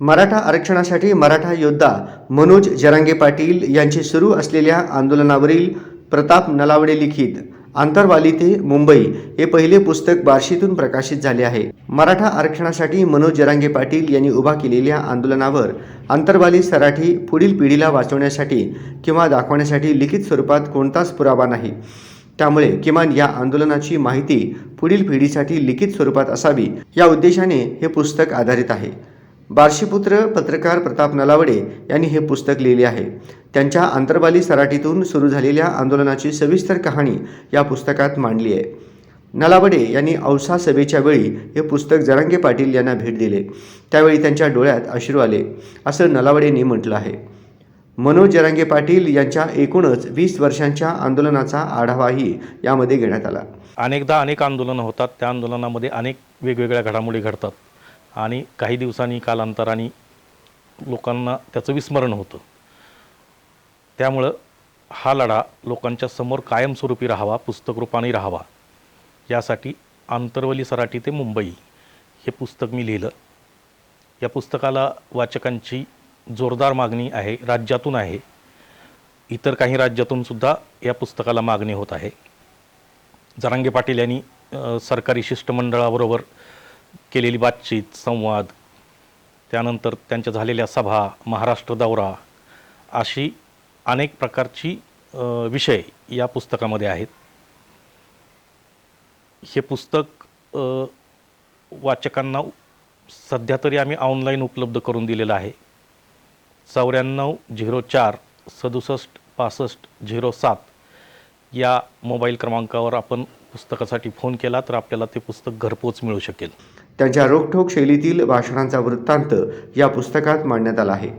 मराठा आरक्षणासाठी मराठा योद्धा मनोज जरांगे पाटील यांचे सुरू असलेल्या आंदोलनावरील प्रताप नलावडे लिखित आंतरवाली ते मुंबई हे पहिले पुस्तक बार्शीतून प्रकाशित झाले आहे. मराठा आरक्षणासाठी मनोज जरांगे पाटील यांनी उभा केलेल्या आंदोलनावर आंतरवाली सराठी पुढील पिढीला वाचवण्यासाठी किंवा दाखवण्यासाठी लिखित स्वरूपात कोणताच पुरावा नाही. त्यामुळे किमान या आंदोलनाची माहिती पुढील पिढीसाठी लिखित स्वरूपात असावी या उद्देशाने हे पुस्तक आधारित आहे. बार्शीपुत्र पत्रकार प्रताप नलावडे यांनी हे पुस्तक लिहिले आहे. त्यांच्या आंतरबाली सराटीतून सुरू झालेल्या आंदोलनाची सविस्तर कहाणी या पुस्तकात मांडली आहे. नलावडे यांनी औसा सभेच्या वेळी हे पुस्तक जरांगे पाटील यांना भेट दिले. त्यावेळी त्यांच्या डोळ्यात अश्रू आले असं नलावडेंनी म्हटलं आहे. मनोज जरांगे पाटील यांच्या एकूणच वीस वर्षांच्या आंदोलनाचा आढावाही यामध्ये घेण्यात आला. अनेकदा अनेक आंदोलनं होतात. त्या आंदोलनामध्ये अनेक वेगवेगळ्या घडामोडी घडतात. आणि काही दिवसांनी कालांतराने लोकांना त्याचं विस्मरण होतं. त्यामुळं हा लढा लोकांच्या समोर कायमस्वरूपी राहावा पुस्तकरूपाने राहावा. यासाठी आंतरवली सराटी ते मुंबई हे पुस्तक मी लिहिलं. या पुस्तकाला वाचकांची जोरदार मागणी आहे राज्यातून आहे. इतर काही राज्यातून सुद्धा या पुस्तकाला मागणी होत आहे. जरांगे पाटील यांनी सरकारी शिष्टमंडळाबरोबर केलेली बातचीत संवाद त्यानंतर त्यांच्या झालेल्या सभा महाराष्ट्र दौरा अशी अनेक प्रकारची विषय या पुस्तकामध्ये आहेत. हे पुस्तक वाचकांना सध्या तरी आम्ही ऑनलाईन उपलब्ध करून दिलेलं आहे. चौऱ्याण्णव झिरो चार सदुसष्ट पासष्ट झिरो सात या मोबाईल क्रमांकावर आपण पुस्तकासाठी फोन केला तर आपल्याला ते पुस्तक घरपोच मिळू शकेल. त्यांच्या रोखठोक शैलीतील भाषणांचा वृत्तांत या पुस्तकात मांडण्यात आला आहे.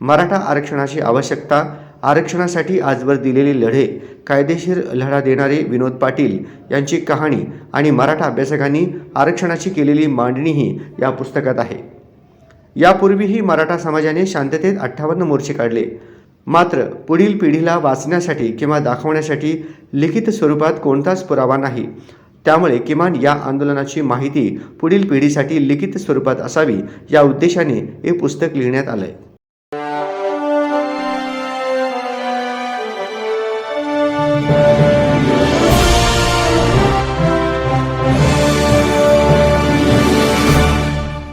मराठा आरक्षणाची आवश्यकता आरक्षणासाठी आजवर दिलेले लढे कायदेशीर लढा देणारे विनोद पाटील यांची कहाणी आणि मराठा अभ्यासकांनी आरक्षणाची केलेली मांडणीही या पुस्तकात आहे. यापूर्वीही मराठा समाजाने शांततेत अठ्ठावन्न मोर्चे काढले. मात्र पुढील पिढीला वाचण्यासाठी किंवा दाखवण्यासाठी लिखित स्वरूपात कोणताच पुरावा नाही. त्यामुळे किमान या आंदोलनाची माहिती पुढील पिढीसाठी लिखित स्वरूपात असावी या उद्देशाने हे पुस्तक लिहिण्यात आलं आहे